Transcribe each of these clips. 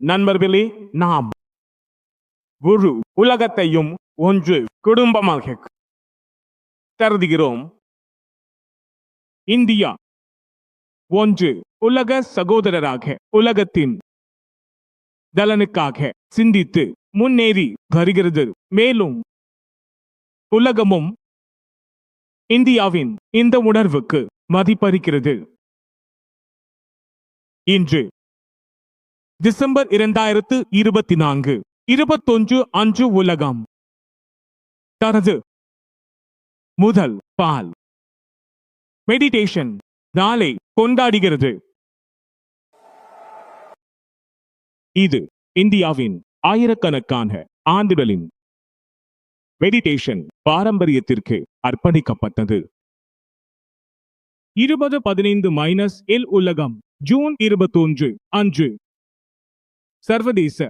நண்பர்களே நாம் ஒரு உலகத்தையும் ஒன்று குடும்பமாக கருதுகிறோம். இந்தியா ஒன்று உலக சகோதரராக உலகத்தின் நலனுக்காக சிந்தித்து முன்னேறி வருகிறது. மேலும் உலகமும் இந்தியாவின் இந்த உணர்வுக்கு மதிப்பளிக்கிறது. இன்று டிசம்பர் இரண்டாயிரத்து இருபத்தி நான்கு இருபத்தொன்று அன்று உலகம். தனது முதல் பால். மெடிடேஷன் நாளை கொண்டாடுகிறது. இது இந்தியாவின் ஆயிரக்கணக்கான ஆண்டுகளின் மெடிடேஷன் பாரம்பரியத்திற்கு அர்ப்பணிக்கப்பட்டது. இருபது பதினைந்து மைனஸ் எல் உலகம் ஜூன் இருபத்தொன்று அன்று. சர்வதேச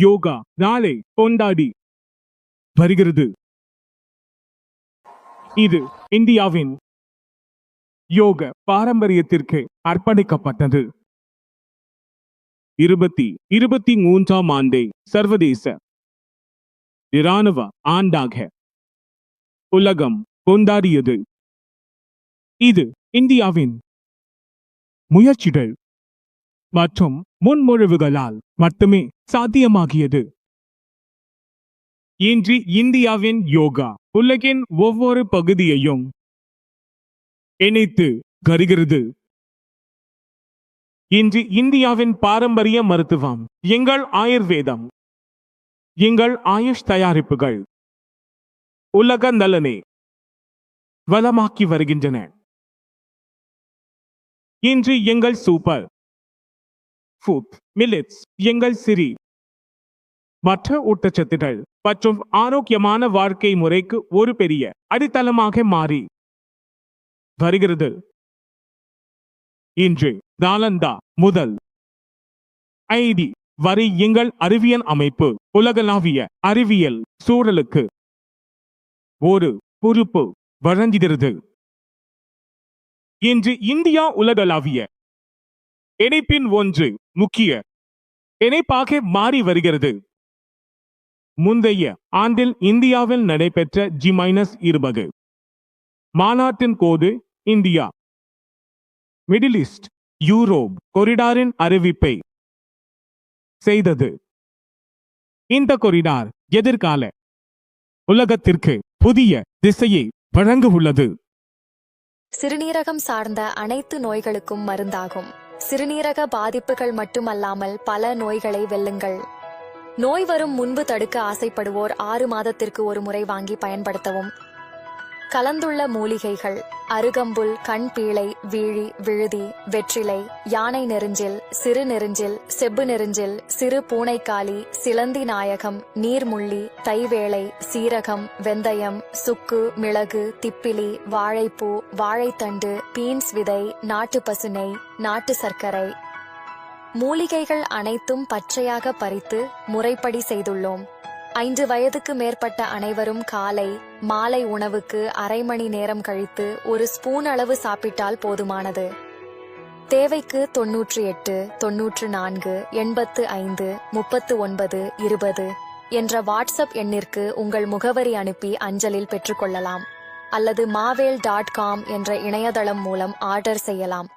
யோகா நாளை கொண்டாடி வருகிறது. இது இந்தியாவின் யோக பாரம்பரியத்திற்கு அர்ப்பணிக்கப்பட்டது. இருபத்தி இருபத்தி மூன்றாம் ஆண்டை சர்வதேச இராணுவ ஆண்டாக உலகம் கொண்டாடியது. இது இந்தியாவின் முயற்சிகள் மற்றும் முன்மொழிவுகளால் மட்டுமே சாத்தியமாகியது. இன்று இந்தியாவின் யோகா உலகின் ஒவ்வொரு பகுதியையும் இணைத்து கருகிறது. இன்று இந்தியாவின் பாரம்பரிய மருத்துவம் எங்கள் ஆயுர்வேதம் எங்கள் ஆயுஷ் தயாரிப்புகள் உலக நலனை வளமாக்கி வருகின்றன. இன்று எங்கள் சூப்பர் ஃபுட் மில்லட்ஸ் எங்கள் சிரி மற்ற ஊட்டச்சத்துகள். மற்றும் ஆரோக்கியமான வாழ்க்கை முறைக்கு ஒரு பெரிய அடித்தளமாக மாறி. வருகிறது. இன்று நாலந்தா முதல். ஐடி வரை எங்கள் அறிவியல் அமைப்பு உலகளாவிய அறிவியல் சூழலுக்கு. ஒரு பொறுப்பு வழங்குகிறது. இன்று இந்தியா உலகளாவிய இணைப்பின் ஒன்று முக்கிய. இணைப்பாக மாறி வருகிறது. முந்தைய ஆண்டில் இந்தியாவில் நடைபெற்ற ஜி மைனஸ் இருபது. மாநாட்டின் போது இந்தியா. மிடில் ஈஸ்ட் யூரோப் கொரிடாரின் அறிவிப்பை செய்தது. இந்த கொரிடார் எதிர்கால உலகத்திற்கு புதிய திசையை வழங்க உள்ளது. சிறுநீரகம் சார்ந்த அனைத்து நோய்களுக்கும் மருந்தாகும். சிறுநீரக பாதிப்புகள் மட்டுமல்லாமல் பல நோய்களை வெல்லுங்கள். நோய் வரும் முன்பு தடுக்க ஆசைப்படுவோர் ஆறு மாதத்திற்கு ஒரு முறை வாங்கி பயன்படுத்தவும். கலந்துள்ள மூலிகைகள் அருகம்புல் கண் பீளை வீழி விழுதி வெற்றிலை யானை நெருஞ்சில் சிறு நெருஞ்சில் செப்பு நெருஞ்சில் சிறு பூனைக்காளி சிலந்தி நாயகம் நீர்முள்ளி தைவேளை சீரகம் வெந்தயம் சுக்கு மிளகு திப்பிலி வாழைப்பூ வாழைத்தண்டு பீன்ஸ் விதை நாட்டு பசுனை நாட்டு சர்க்கரை. மூலிகைகள் அனைத்தும் பச்சையாக பறித்து முறைப்படி செய்துள்ளோம். ஐந்து வயதுக்கு மேற்பட்ட அனைவரும் காலை மாலை உணவுக்கு அரை மணி நேரம் கழித்து ஒரு ஸ்பூன் அளவு சாப்பிட்டால் போதுமானது. தேவைக்கு தொன்னூற்றி எட்டு தொன்னூற்று நான்கு எண்பத்து ஐந்து முப்பத்து ஒன்பது இருபது என்ற வாட்ஸ்அப் எண்ணிற்கு உங்கள் முகவரி அனுப்பி அஞ்சலில் பெற்றுக்கொள்ளலாம். அல்லது மாவேல் டாட் காம் என்ற இணையதளம் மூலம் ஆர்டர் செய்யலாம்.